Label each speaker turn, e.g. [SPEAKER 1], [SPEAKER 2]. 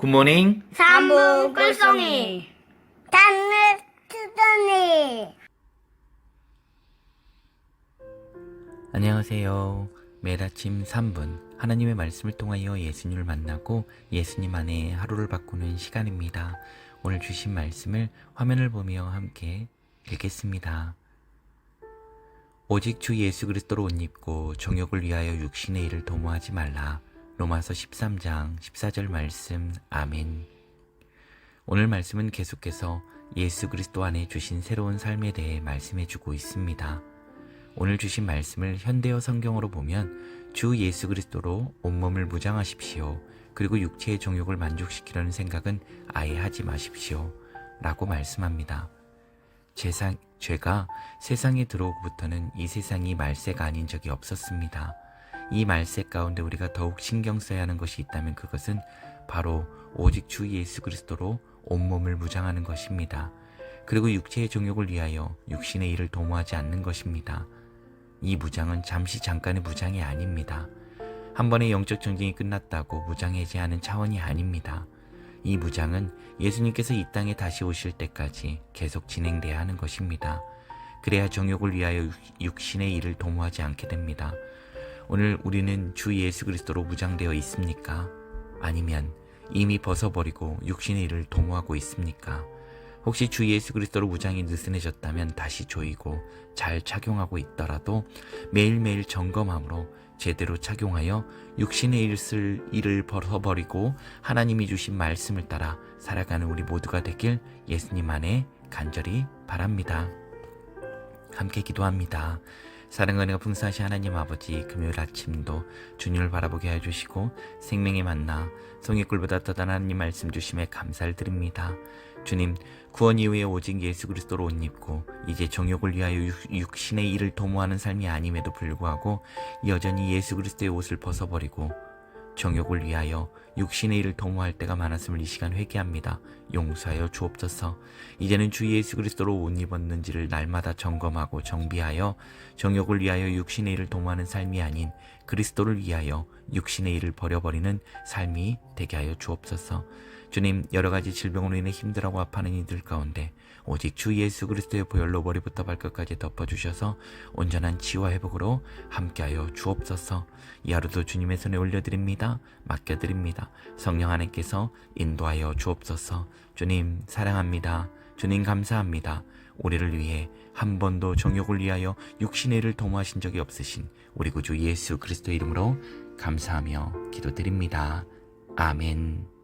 [SPEAKER 1] 굿모닝.
[SPEAKER 2] 삼분 꿀송이 단을 트더니
[SPEAKER 1] 안녕하세요. 매일 아침 3분 하나님의 말씀을 통하여 예수님을 만나고 예수님 안에 하루를 바꾸는 시간입니다. 오늘 주신 말씀을 화면을 보며 함께 읽겠습니다. 오직 주 예수 그리스도로 옷 입고 정욕을 위하여 육신의 일을 도모하지 말라. 로마서 13장 14절 말씀 아멘. 오늘 말씀은 계속해서 예수 그리스도 안에 주신 새로운 삶에 대해 말씀해 주고 있습니다. 오늘 주신 말씀을 현대어 성경으로 보면 주 예수 그리스도로 온몸을 무장하십시오. 그리고 육체의 정욕을 만족시키려는 생각은 아예 하지 마십시오. 라고 말씀합니다. 제상, 죄가 세상에 들어오고부터는 이 세상이 말세가 아닌 적이 없었습니다. 이 말세 가운데 우리가 더욱 신경 써야 하는 것이 있다면 그것은 바로 오직 주 예수 그리스도로 온몸을 무장하는 것입니다. 그리고 육체의 정욕을 위하여 육신의 일을 도모하지 않는 것입니다. 이 무장은 잠시 잠깐의 무장이 아닙니다. 한 번의 영적 전쟁이 끝났다고 무장해제하는 차원이 아닙니다. 이 무장은 예수님께서 이 땅에 다시 오실 때까지 계속 진행돼야 하는 것입니다. 그래야 정욕을 위하여 육- 육신의 일을 도모하지 않게 됩니다. 오늘 우리는 주 예수 그리스도로 무장되어 있습니까? 아니면 이미 벗어버리고 육신의 일을 도모하고 있습니까? 혹시 주 예수 그리스도로 무장이 느슨해졌다면 다시 조이고 잘 착용하고 있더라도 매일매일 점검함으로 제대로 착용하여 육신의 일을, 일을 벗어버리고 하나님이 주신 말씀을 따라 살아가는 우리 모두가 되길 예수님 안에 간절히 바랍니다. 함께 기도합니다. 사랑과 은혜가 풍성하신 하나님 아버지 금요일 아침도 주님을 바라보게 해주시고 생명의 만나 송이꿀보다 더 나은 하나님 말씀 주심에 감사를 드립니다. 주님 구원 이후에 오직 예수 그리스도로 옷 입고 이제 정욕을 위하여 육- 육신의 일을 도모하는 삶이 아님에도 불구하고 여전히 예수 그리스도의 옷을 벗어버리고 정욕을 위하여 육신의 일을 도모할 때가 많았음을 이 시간 회개합니다. 용서하여 주옵소서. 이제는 주 예수 그리스도로 옷 입었는지를 날마다 점검하고 정비하여 정욕을 위하여 육신의 일을 도모하는 삶이 아닌 그리스도를 위하여 육신의 일을 버려버리는 삶이 되게 하여 주옵소서. 주님 여러 가지 질병으로 인해 힘들어하고 아파하는 이들 가운데 오직 주 예수 그리스도의 보혈로 머리부터 발끝까지 덮어주셔서 온전한 치유와 회복으로 함께하여 주옵소서. 이 하루도 주님의 손에 올려드립니다. 맡겨드립니다. 성령 하나님께서 인도하여 주옵소서. 주님 사랑합니다. 주님 감사합니다 우리를 위해 한 번도 정욕을 위하여 육신의 일을 도모하신 적이 없으신 우리 구주 예수 그리스도 이름으로 감사하며 기도드립니다. 아멘